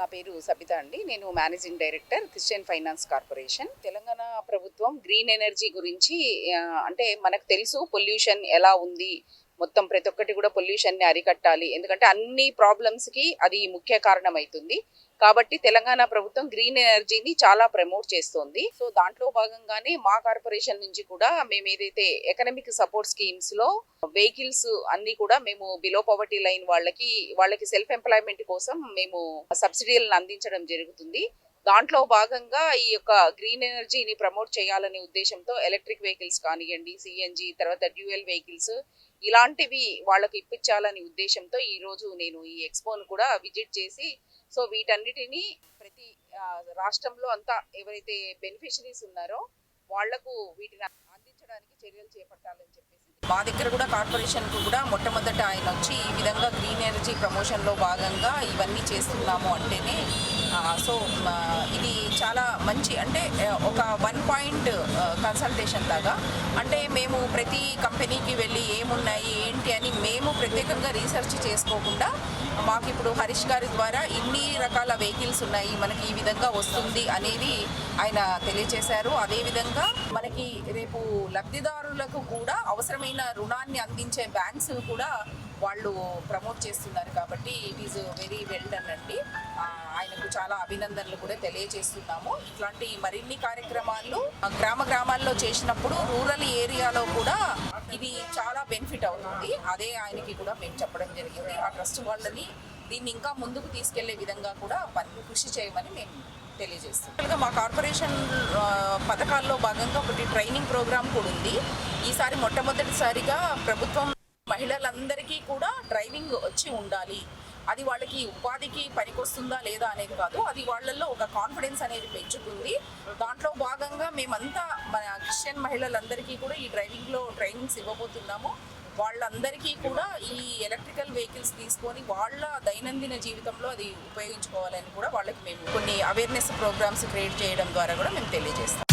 నా పేరు సబిత అండి. నేను managing director Christian finance corporation. Telangana ప్రభుత్వం గ్రీన్ ఎనర్జీ గురించి అంటే మనకు తెలుసు పొల్యూషన్ ఎలా ఉంది మొత్తం ప్రతి ఒక్కటి కూడా పొల్యూషన్ని అరికట్టాలి. ఎందుకంటే అన్ని ప్రాబ్లమ్స్కి అది ముఖ్య కారణం అవుతుంది కాబట్టి తెలంగాణ ప్రభుత్వం గ్రీన్ ఎనర్జీని చాలా ప్రమోట్ చేస్తోంది. సో దాంట్లో భాగంగానే మా కార్పొరేషన్ నుంచి కూడా మేము ఏదైతే ఎకనామిక్ సపోర్ట్ స్కీమ్స్లో వెహికల్స్ అన్ని కూడా మేము బిలో పవర్టీ లైన్ వాళ్ళకి వాళ్ళకి సెల్ఫ్ ఎంప్లాయ్మెంట్ కోసం మేము సబ్సిడీలను అందించడం జరుగుతుంది. దాంట్లో భాగంగా ఈ యొక్క గ్రీన్ ఎనర్జీని ప్రమోట్ చేయాలనే ఉద్దేశంతో ఎలక్ట్రిక్ వెహికల్స్ కానివ్వండి సిఎన్జి తర్వాత డ్యూయల్ వెహికల్స్ ఇలాంటివి వాళ్ళకి ఇప్పించాలనే ఉద్దేశంతో ఈరోజు నేను ఈ ఎక్స్పోను కూడా విజిట్ చేసి సో వీటన్నిటినీ ప్రతి రాష్ట్రంలో అంతా ఎవరైతే బెనిఫిషరీస్ ఉన్నారో వాళ్ళకు వీటిని అందించడానికి చర్యలు చేపట్టాలని చెప్పేసి. మా దగ్గర కూడా కార్పొరేషన్కు కూడా మొట్టమొదట ఆయన వచ్చి ఈ విధంగా గ్రీన్ ఎనర్జీ ప్రమోషన్లో భాగంగా ఇవన్నీ చేస్తున్నాము అంటేనే సో ఇది చాలా మంచి అంటే ఒక వన్ పాయింట్ కన్సల్టేషన్ లాగా. అంటే మేము ప్రతి కంపెనీకి వెళ్ళి ఏమున్నాయి ఏంటి అని మేము ప్రత్యేకంగా రీసెర్చ్ చేసుకోకుండా మాకు ఇప్పుడు హరీష్ గారి ద్వారా ఇన్ని రకాల వెహికల్స్ ఉన్నాయి మనకి ఈ విధంగా వస్తుంది అనేది ఆయన తెలియజేశారు అదేవిధంగా మనకి రేపు లబ్ధిదారులకు కూడా అవసరమైన రుణాన్ని అందించే బ్యాంక్స్ కూడా వాళ్ళు ప్రమోట్ చేస్తున్నారు కాబట్టి it is very well done అండి. ఆయనకు చాలా అభినందనలు కూడా తెలియజేస్తున్నాము. ఇట్లాంటి మరిన్ని కార్యక్రమాలు గ్రామ గ్రామాల్లో చేసినప్పుడు రూరల్ ఏరియాలో కూడా ఇది చాలా బెనిఫిట్ అవుతుంది. అదే ఆయనకి కూడా మేము చెప్పడం జరిగింది. ఆ ట్రస్ట్ వాళ్ళని దీన్ని ఇంకా ముందుకు తీసుకెళ్ళే విధంగా కూడా పని కృషి చేయమని మేము తెలియజేస్తాం మా కార్పొరేషన్ పథకాల్లో భాగంగా ఒకటి ట్రైనింగ్ ప్రోగ్రామ్ కూడా ఉంది. ఈసారి మొట్టమొదటిసారిగా ప్రభుత్వం మహిళలందరికీ కూడా డ్రైవింగ్ వచ్చి ఉండాలి. అది వాళ్ళకి ఉపాధికి పనికొస్తుందా లేదా అనేది కాదు. అది వాళ్ళల్లో ఒక కాన్ఫిడెన్స్ అనేది పెంచుతుంది. దాంట్లో భాగంగా మేమంతా మన క్రిస్టియన్ మహిళలందరికీ కూడా ఈ డ్రైవింగ్లో ట్రైనింగ్స్ ఇవ్వబోతున్నాము. వాళ్ళందరికీ కూడా ఈ ఎలక్ట్రికల్ వెహికల్స్ తీసుకొని వాళ్ళ దైనందిన జీవితంలో అది ఉపయోగించుకోవాలని కూడా వాళ్ళకి మేము కొన్ని అవేర్నెస్ ప్రోగ్రామ్స్ క్రియేట్ చేయడం ద్వారా కూడా మేము తెలియజేస్తాం.